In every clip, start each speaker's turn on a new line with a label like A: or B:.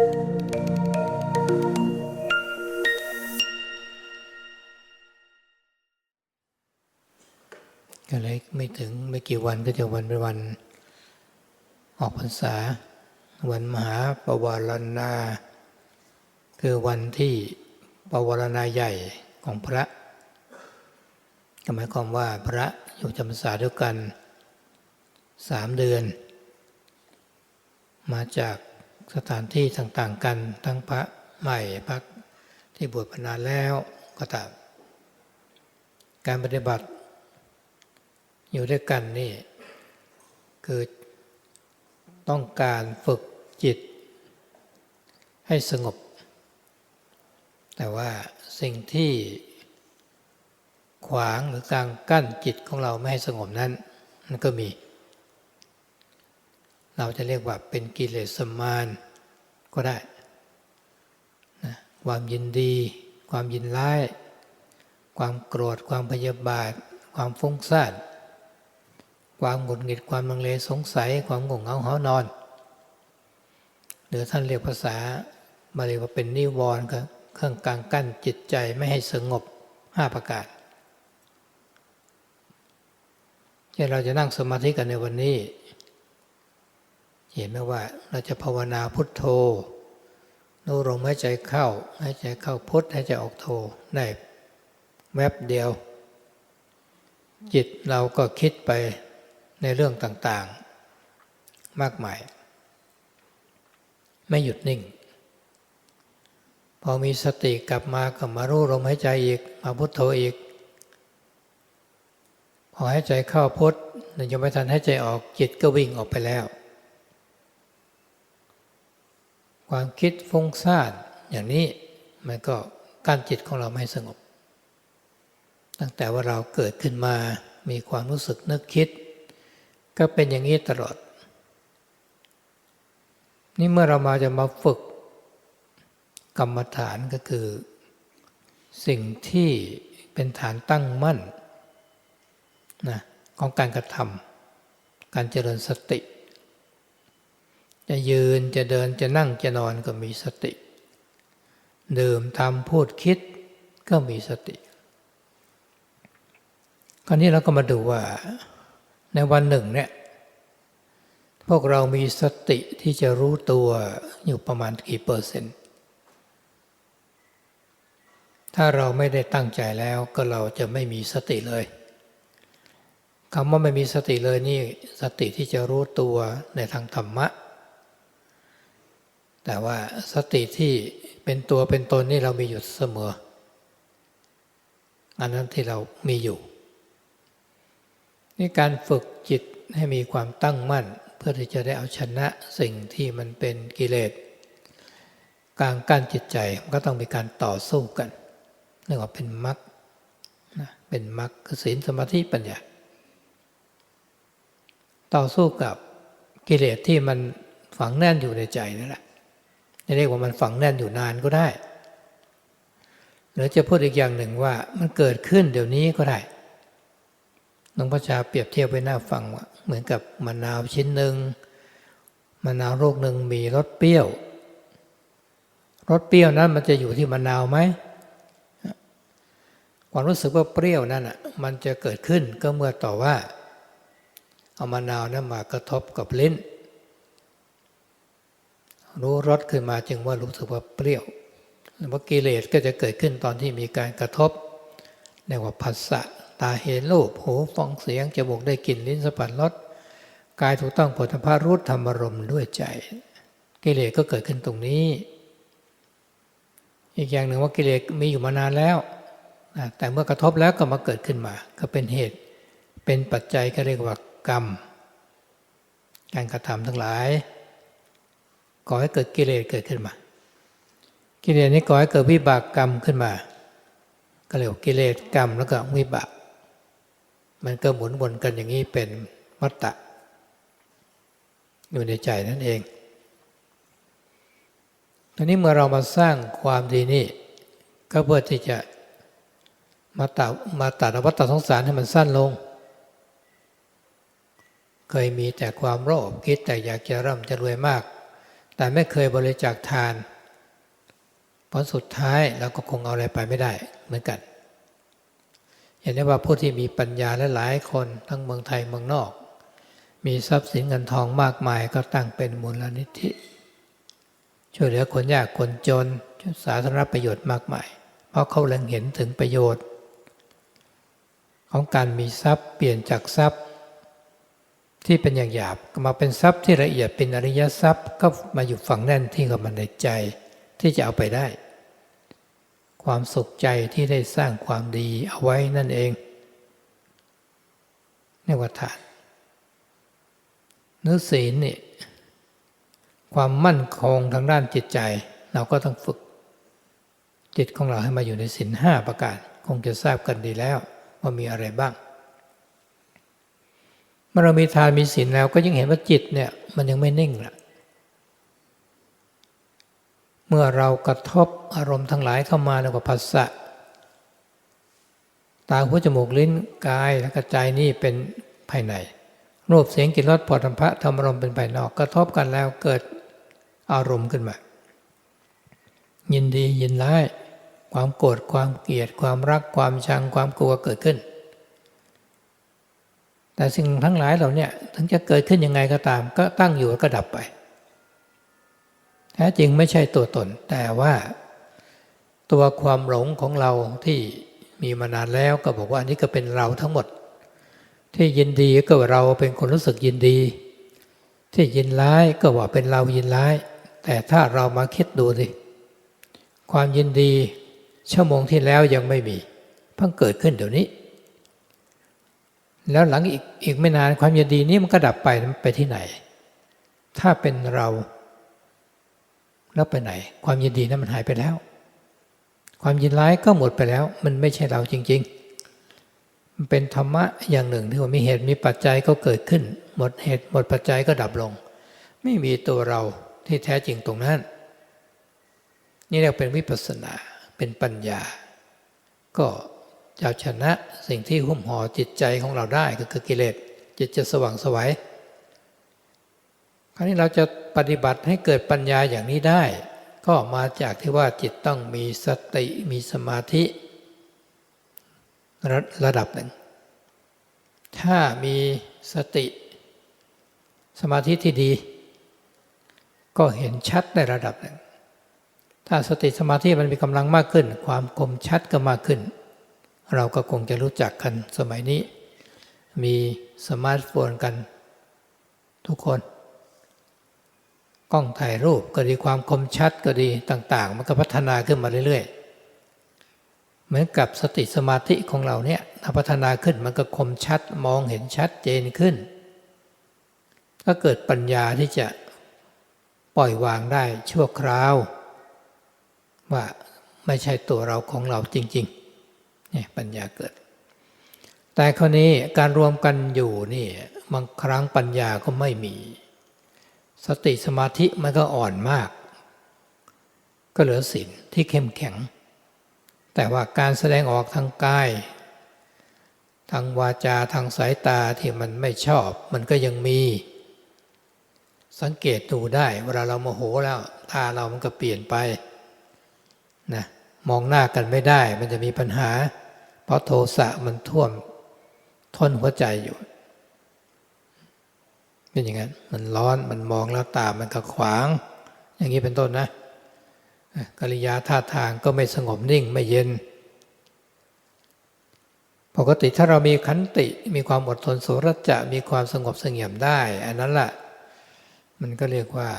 A: ก็เลยไม่ถึงไม่กี่วันก็จะวันเป็นวัน ออกพรรษา วันมหาปวารณา คือวันที่ปวารณาใหญ่ของพระก็หมายความว่าพระอยู่จำพรรษาด้วยกันสามเดือน มาจาก สถานที่ต่างๆกัน ทั้งพระใหม่พระที่บวชมานานแล้วก็ตามการปฏิบัติ อยู่ด้วยกันนี่คือต้องการฝึกจิต ให้สงบ แต่ว่าสิ่งที่ขวางหรือกลางกั้นจิตของเราไม่ให้สงบนั้นมันก็มี เราจะเรียกว่าเป็นกิเลสมาน ก็ได้นะความยินดี ความยินร้าย ความโกรธ ความพยาบาท ความฟุ้งซ่านความหงุดหงิดความลังเลสงสัย ความงงเงาหอนอน หรือท่านเรียกภาษาบาลีว่าเป็นนิวรณ์ก็เครื่องกลางกั้นจิตใจไม่ให้สงบห้าประการที่เราจะนั่งสมาธิกันในวันนี้ เห็นไหมว่าเราจะภาวนาพุทโธนูลมหายใจเข้าหายใจเข้าพุทหายใจออกโธได้แวบเดียว จิตเราก็คิดไปในเรื่องต่างๆ มากมาย ไม่หยุดนิ่ง พอมีสติกลับมาก็มารู้ลมหายใจอีก มาพุทโธอีก พอหายใจเข้าพุทยังไม่ทันหายใจออกจิตก็วิ่งออกไปแล้ว ความคิดฟุ้งซ่านอย่างนี้มันก็กั้นจิตของเราไม่สงบ ตั้งแต่ว่าเราเกิดขึ้นมามีความรู้สึกนึกคิด ก็เป็นอย่างนี้ตลอด นี่เมื่อเรามาจะมาฝึกกรรมฐานก็คือ สิ่งที่เป็นฐานตั้งมั่นนะของการกระทำการเจริญสติ จะยืนจะเดินจะนั่งจะนอนก็มีสติ ดื่มทำพูดคิดก็มีสติ คราวนี้เราก็มาดูว่าในวันหนึ่งเนี่ยพวกเรามีสติที่จะรู้ตัวอยู่ประมาณกี่เปอร์เซ็นต์ ถ้าเราไม่ได้ตั้งใจแล้วก็เราจะไม่มีสติเลยคำว่าไม่มีสติเลยนี่สติที่จะรู้ตัวในทางธรรมะ แต่ว่าสติที่เป็นตัวเป็นตนนี่เรามีอยู่เสมอ อันนั้นที่เรามีอยู่ นี่การฝึกจิตให้มีความตั้งมั่น เพื่อที่จะได้เอาชนะสิ่งที่มันเป็นกิเลสกลางกั้นจิตใจมันก็ต้องมีการต่อสู้กันเรียกว่าเป็นมรรคเป็นมรรคคือศีลสมาธิปัญญาต่อสู้กับกิเลสที่มันฝังแน่นอยู่ในใจนั่นแหละ เรียกว่ามันฝังแน่นอยู่นานก็ได้ หรือจะพูดอีกอย่างหนึ่งว่ามันเกิดขึ้นเดี๋ยวนี้ก็ได้หลวงพ่อชาเปรียบเทียบไว้หน้าฟังว่าเหมือนกับมะนาวชิ้นหนึ่งมะนาวลูกหนึ่งมีรสเปรี้ยวรสเปรี้ยวนั้นมันจะอยู่ที่มะนาวไหมความรู้สึกว่าเปรี้ยวนั่นอะมันจะเกิดขึ้นก็เมื่อต่อว่า เอามะนาวนั้นมากระทบกับลิ้น รู้รสขึ้นมาจึงว่ารู้สึกว่าเปรี้ยวแล้วกิเลสก็จะเกิดขึ้นตอนที่มีการกระทบเรียกว่าผัสสะตาเห็นรูปหูฟังเสียงจมูกได้กลิ่นลิ้นสัมผัสรสกายถูกต้องผลพารู้ธรรมารมณ์ด้วยใจ กิเลสก็เกิดขึ้นตรงนี้ อีกอย่างหนึ่งว่ากิเลสมีอยู่มานานแล้วแต่เมื่อกระทบแล้วก็มาเกิดขึ้นมา ก็เป็นเหตุเป็นปัจจัยก็เรียกว่ากรรม การกระทำทั้งหลาย ก่อให้เกิดกิเลสเกิดขึ้นมา กิเลสนี้ก่อให้เกิดวิบากกรรมขึ้นมา ก็เรียกว่ากิเลสกรรมแล้วก็วิบาก มันก็หมุนวนกันอย่างนี้เป็นวัฏฏะอยู่ในใจนั่นเองตอนนี้เมื่อเรามาสร้างความดีนี่ ก็เพื่อที่จะมาตัดมาตัดวัฏฏะสงสารให้มันสั้นลง เคยมีแต่ความโลภคิดแต่อยากจะร่ำจะรวยมาก แต่ไม่เคยบริจาคทานผลสุดท้ายเราก็คงเอาอะไรไปไม่ได้เหมือนกันเห็นได้ว่าผู้ที่มีปัญญาและหลายคนทั้งเมืองไทยเมืองนอก มีทรัพย์สินเงินทองมากมายก็ตั้งเป็นมูลนิธิ ช่วยเหลือคนยากคนจนสาธารณประโยชน์มากมาย เพราะเขาเล็งเห็นถึงประโยชน์ ของการมีทรัพย์เปลี่ยนจากทรัพย์ ที่เป็นอย่างหยาบมาเป็นทรัพย์ที่ละเอียดเป็นอริยทรัพย์ก็มาอยู่ฝังแน่นที่กับมันในใจที่จะเอาไปได้ ความสุขใจที่ได้สร้างความดีเอาไว้นั่นเองเรียกว่าทานเนื้อศีลนี่ความมั่นคงทางด้านจิตใจ เราก็ต้องฝึก จิตของเราให้มาอยู่ในศีลห้าประการ คงจะทราบกันดีแล้วว่ามีอะไรบ้าง เมื่อเรามีทานมีศีลแล้ว ก็ยังเห็นว่าจิตเนี่ยมันยังไม่นิ่งละเมื่อเรากระทบอารมณ์ทั้งหลายเข้ามาแล้วก็ภาษะตาหูจมูกลิ้นกายและกระจายนี่เป็นภายในรูปเสียงกลิ่นรสปฐพะธรรมอารมณ์เป็นภายนอก กระทบกันแล้วเกิดอารมณ์ขึ้นมา ยินดียินร้าย ความโกรธความเกลียด ความรักความชังความกลัวเกิดขึ้น แต่สิ่งทั้งหลายเหล่านี้ถึงจะเกิดขึ้นยังไงก็ตาม ก็ตั้งอยู่แล้วก็ดับไปแท้จริงไม่ใช่ตัวตน แต่ว่าตัวความหลงของเราที่มีมานานแล้วก็บอกว่าอันนี้ก็เป็นเราทั้งหมด ที่ยินดีก็ว่าเราเป็นคนรู้สึกยินดี ที่ยินร้ายก็ว่าเป็นเรายินร้าย แต่ถ้าเรามาคิดดูสิความยินดีชั่วโมงที่แล้วยังไม่มีเพิ่งเกิดขึ้นเดี๋ยวนี้ แล้วหลังอีกอีกไม่นานความยินดีนี้มันก็ดับไปมันไปที่ไหน ถ้าเป็นเรา แล้วไปไหน ความยินดีนั้นมันหายไปแล้ว ความยินร้ายก็หมดไปแล้ว มันไม่ใช่เราจริง ๆ มันเป็นธรรมะอย่างหนึ่งที่ว่ามีเหตุมีปัจจัยก็เกิดขึ้น หมดเหตุหมดปัจจัยก็ดับลง ไม่มีตัวเราที่แท้จริงตรงนั้น นี่เรียกเป็นวิปัสสนาเป็นปัญญา ก็ จะชนะสิ่งที่หุ้มห่อจิตใจของเราได้ก็คือกิเลสจิตจะสว่างสวยัยคราวนี้เราจะปฏิบัติให้เกิดปัญญาอย่างนี้ได้ ก็มาจากที่ว่าจิตต้องมีสติมีสมาธิระระดับหนึ่ง ถ้ามีสติสมาธิที่ดี ก็เห็นชัดในระดับหนึ่ง ถ้าสติสมาธิมันมีกำลังมากขึ้น ความคมชัดก็มากขึ้น เราก็คงจะรู้จักกันสมัยนี้ มีสมาร์ทโฟนกัน ทุกคน กล้องถ่ายรูปก็ดีความคมชัดก็ดีต่าง ๆ มันก็พัฒนาขึ้นมาเรื่อย ๆ เหมือนกับสติสมาธิของเราเนี่ยถ้าพัฒนาขึ้นมันก็คมชัดมองเห็นชัดเจนขึ้น ก็เกิดปัญญาที่จะปล่อยวางได้ชั่วคราว ว่าไม่ใช่ตัวเราของเราจริง ๆ นี่ปัญญาเกิด แต่คราวนี้การรวมกันอยู่นี่บางครั้งปัญญาก็ไม่มี สติสมาธิมันก็อ่อนมาก ก็เหลือศีลที่เข้มแข็ง แต่ว่าการแสดงออกทางกาย ทางวาจาทางสายตาที่มันไม่ชอบ มันก็ยังมี สังเกตดูได้ เวลาเราโมโหแล้วตาเรามันก็เปลี่ยนไปนะมองหน้ากันไม่ได้มันจะมีปัญหา ราะโทสะมันท่วมท้นหัวใจอยู่เป็นอย่างนั้นมันร้อนมันมองแล้วตามันก็ขวาง อย่างนี้เป็นต้นนะกิริยาท่าทางก็ไม่สงบนิ่งไม่เย็น ปกติถ้าเรามีขันติมีความอดทนสุรจะมีความสงบเสงี่ยมได้ อันนั้นแหละมันก็เรียกว่า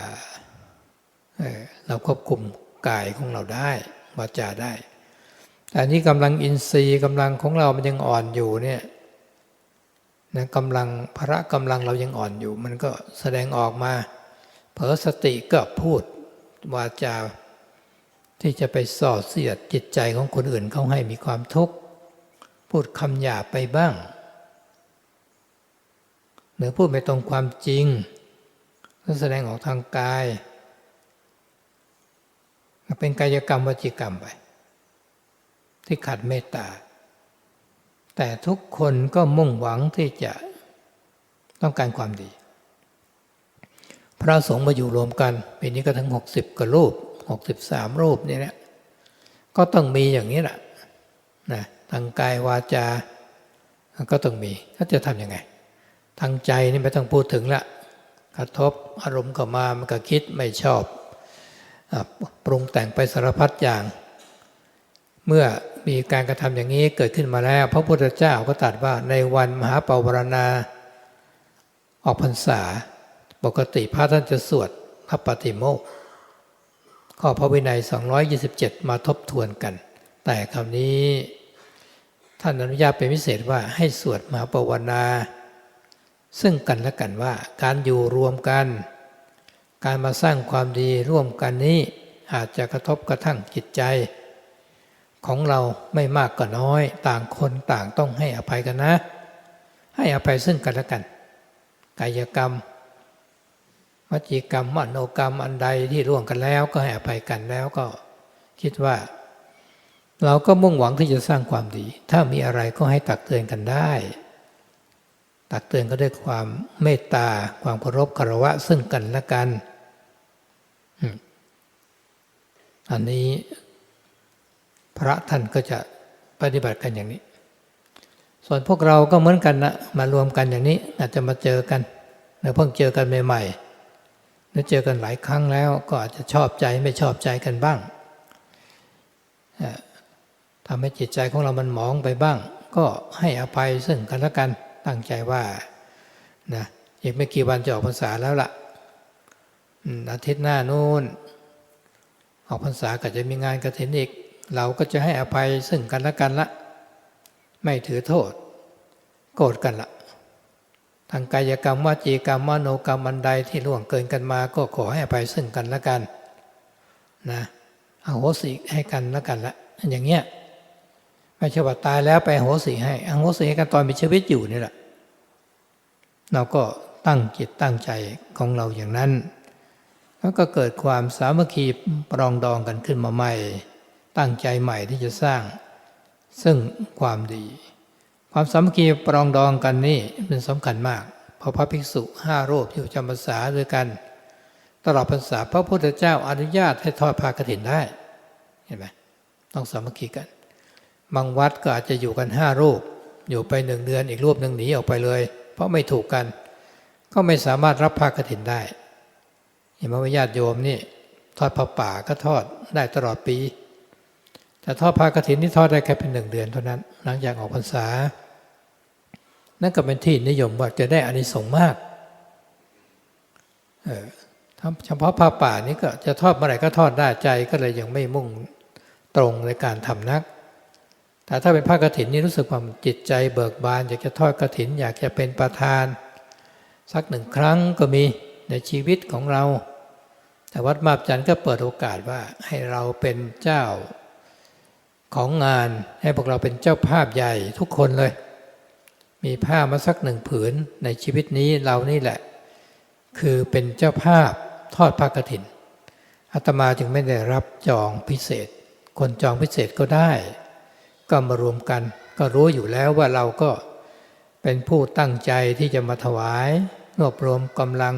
A: เเราควบคุมกายของเราได้วาจาได้ แต่นี้กำลังอินทรีย์กำลังของเรามันยังอ่อนอยู่เนี่ยนะกำลังพระกำลังเรายังอ่อนอยู่ มันก็แสดงออกมาเผลอสติก็พูดวาจาที่จะไปส่อเสียดจิตใจของคนอื่นเขาให้มีความทุกข์พูดคำหยาบไปบ้างหรือพูดไม่ตรงความจริงก็แสดงออกทางกาย เป็นกายกรรมวจิกรรมไป ที่ขัดเมตตา แต่ทุกคนก็มุ่งหวังที่จะต้องการความดี พระสงฆ์มาอยู่รวมกันปีนี้ก็ทั้ง 60กว่ารูป 63 รูปเนี่ยนะก็ต้องมีอย่างนี้แหละนะทางกายวาจาก็ต้องมีก็จะทำยังไง ทางใจนี่ไม่ต้องพูดถึงละกระทบอารมณ์เข้ามามันก็คิดไม่ชอบอปรุงแต่งไปสารพัดอย่าง เมื่อมีการกระทำอย่างนี้เกิดขึ้นมาแล้ว พระพุทธเจ้าก็ตรัสว่าในวันมหาปวารณา ออกพรรษา ปกติพระท่านจะสวดพระปฏิโมกข์ข้อพระวินัย 227 มาทบทวนกัน แต่คำนี้ ท่านอนุญาตเป็นพิเศษว่าให้สวดมหาปวารณา ซึ่งกันและกันว่าการอยู่รวมกัน การมาสร้างความดีร่วมกันนี้อาจจะกระทบกระทั่งจิตใจ ของเราไม่มากก็น้อย ต่างคนต่างต้องให้อภัยกันนะ ให้อภัยซึ่งกันและกัน กายกรรมวจีกรรมมโนกรรมอันใดที่ร่วมกันแล้ว ก็ให้อภัยกันแล้วก็คิดว่า เราก็มุ่งหวังที่จะสร้างความดี ถ้ามีอะไรก็ให้ตักเตือนกันได้ ตักเตือนก็ด้วยความเมตตาความเคารพคารวะซึ่งกันและกัน อันนี้ พระท่านก็จะปฏิบัติกันอย่างนี้ ส่วนพวกเราก็เหมือนกันนะมารวมกันอย่างนี้อาจจะมาเจอกันเมื่อเพิ่งเจอกันใหม่ๆหรือเจอกันหลายครั้งแล้วก็อาจจะชอบใจไม่ชอบใจกันบ้างทำให้จิตใจของเรามันหมองไปบ้าง ก็ให้อภัยซึ่งกันและกันตั้งใจว่านะอีกไม่กี่วันจะออกพรรษาแล้วล่ะอืมอาทิตย์หน้านู้นออกพรรษาก็จะมีงานกระถินอีก เราก็จะให้อภัยซึ่งกันและกันละ ไม่ถือโทษ โกรธกันละทางกายกรรมวจีกรรมมโนกรรมอันใดที่ล่วงเกินกันมา ก็ขอให้อภัยซึ่งกันและกันนะอโหสิให้กันและกันละอย่างเงี้ยไม่ใช่ว่าตายแล้วไปโหสิให้อโหสิให้กันตอนมีชีวิตอยู่นี่แหละเราก็ตั้งจิตตั้งใจของเราอย่างนั้นแล้วก็เกิดความสามัคคีปรองดองกันขึ้นมาใหม่ ตั้งใจใหม่ที่จะสร้าง ซึ่งความดี ความสามัคคีปรองดองกันนี่เป็นสำคัญมาก เพราะพระภิกษุห้ารูปที่จำพรรษาด้วยกัน ตลอดพรรษาพระพุทธเจ้าอนุญาตให้ทอดผ้ากฐินได้เห็นไหมต้องสามัคคีกัน บางวัดก็อาจจะอยู่กันห้ารูป อยู่ไปหนึ่งเดือนอีกรูปหนึ่งหนีออกไปเลย เพราะไม่ถูกกัน ก็ไม่สามารถรับผ้ากฐินได้เห็นไหมว่าญาติโยมนี่ทอดผ้าป่าก็ทอดได้ตลอดปี แต่ทอดผ้ากฐินที่ทอดได้แค่เป็นหนึ่งเดือนเท่านั้น หลังจากออกพรรษา นั่นก็เป็นที่นิยมว่าจะได้อานิสงส์มากเออเฉพาะผ้าป่านี้ก็จะทอดเมื่อไหร่ก็ทอดได้ใจก็เลยยังไม่มุ่งตรงในการทำนัก แต่ถ้าเป็นผ้ากฐินนี่รู้สึกว่าจิตใจเบิกบาน อยากจะทอดกฐิน อยากจะเป็นประธาน สักหนึ่งครั้งก็มีในชีวิตของเรา แต่วัดมาบจันทร์ก็เปิดโอกาสว่าให้เราเป็นเจ้า ของงานให้พวกเราเป็นเจ้าภาพใหญ่ทุกคนเลย มีผ้ามาสักหนึ่งผืนในชีวิตนี้เรานี่แหละ คือเป็นเจ้าภาพทอดผ้ากฐินอาตมาจึงไม่ได้รับจองพิเศษ คนจองพิเศษก็ได้ ก็มารวมกันก็รู้อยู่แล้วว่าเราก็เป็นผู้ตั้งใจที่จะมาถวายรวบรวมกำลัง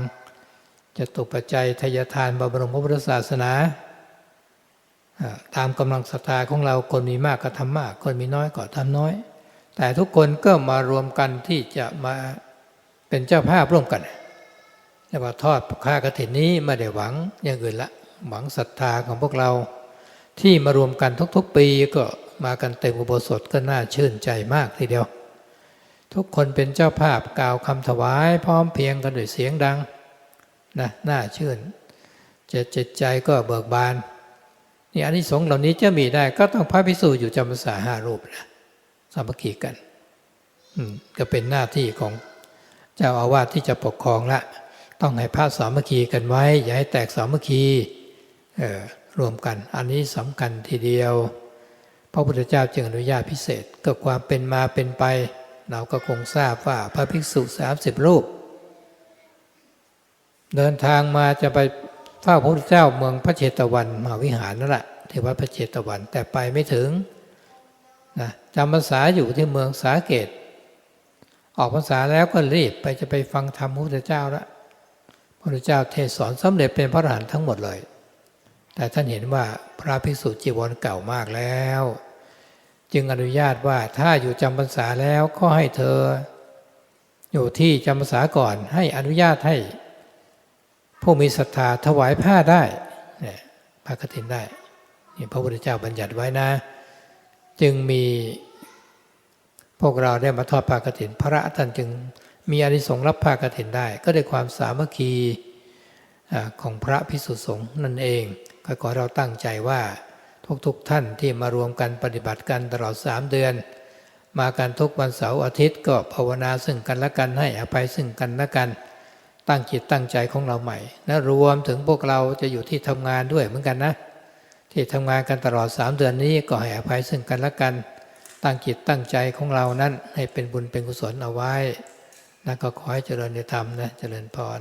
A: จะตุปัจจัยทายทานบรมพระพุทธศาสนา ตามกำลังศรัทธาของเราคนมีมากก็ทำมาก คนมีน้อยก็ทำน้อย แต่ทุกคนก็มารวมกันที่จะมาเป็นเจ้าภาพร่วมกันเรียกว่าทอดข้ากฐินนี้ไม่ได้หวังอย่างอื่นละ หวังศรัทธาของพวกเรา ที่มารวมกันทุกๆ ปีก็มากันเต็มอุโบสถก็น่าชื่นใจมากทีเดียว ทุกคนเป็นเจ้าภาพกล่าวคำถวาย พร้อมเพียงกันด้วยเสียงดังนะน่าชื่นจะจิตใจก็เบิกบาน นี่อานิสงส์เหล่านี้จะมีได้ก็ต้องพระพิสูจน์อยู่จำพรรษาห้ารูปนะสามัคคีกัน อืมก็เป็นหน้าที่ของเจ้าอาวาสที่จะปกครองละ ต้องให้พระสามัคคีกันไว้ อย่าให้แตกสามัคคีเออรวมกัน อันนี้สำคัญทีเดียว พระพุทธเจ้าจึงอนุญาตพิเศษก็ความเป็นมาเป็นไป เราก็คงทราบว่าพระภิกษุสามสิบรูป เดินทางมาจะไป เฝ้าพระพุทธเจ้าเมืองพระเชตวันมหาวิหารนั่นแหละที่วัดพระเชตวันแต่ไปไม่ถึงนะจำพรรษาอยู่ที่เมืองสาเกต ออกพรรษาแล้วก็รีบไปจะไปฟังธรรมพระพุทธเจ้าละพพระพุทธเจ้าเทศสอนสำเร็จเป็นพระอรหันต์ทั้งหมดเลย แต่ท่านเห็นว่าพระภิกษุจีวรเก่ามากแล้ว จึงอนุญาตว่าถ้าอยู่จำพรรษาแล้วก็ให้เธอ อยู่ที่จำพรรษาก่อนให้อนุญาตให้ ผู้มีศรัทธาถวายผ้าได้เนี่ยผ้ากฐินได้นี่พระพุทธเจ้าบัญญัติไว้นะ จึงมีพวกเราได้มาทอดผ้ากฐิน พระท่านจึงมีอานิสงส์รับผ้ากฐินได้ ก็ได้ความสามัคคีของพระพิสุสงฆ์นั่นเองก็ขอเราตั้งใจว่าทุกๆทท่านที่มารวมกันปฏิบัติกันตลอดสามเดือน มากันทุกวันเสาร์อาทิตย์ก็ภาวนาซึ่งกันและกันให้อภัยซึ่งกันและกัน ตั้งจิตตั้งใจของเราใหม่และรวมถึงพวกเราจะอยู่ที่ทำงานด้วยเหมือนกันนะ ที่ทำงานกันตลอดสามเดือนนี้ก็ให้อภัยซึ่งกันและกัน ตั้งจิตตั้งใจของเรานั้นให้เป็นบุญเป็นกุศลเอาไว้นะก็ขอให้เจริญในธรรมนะเจริญพร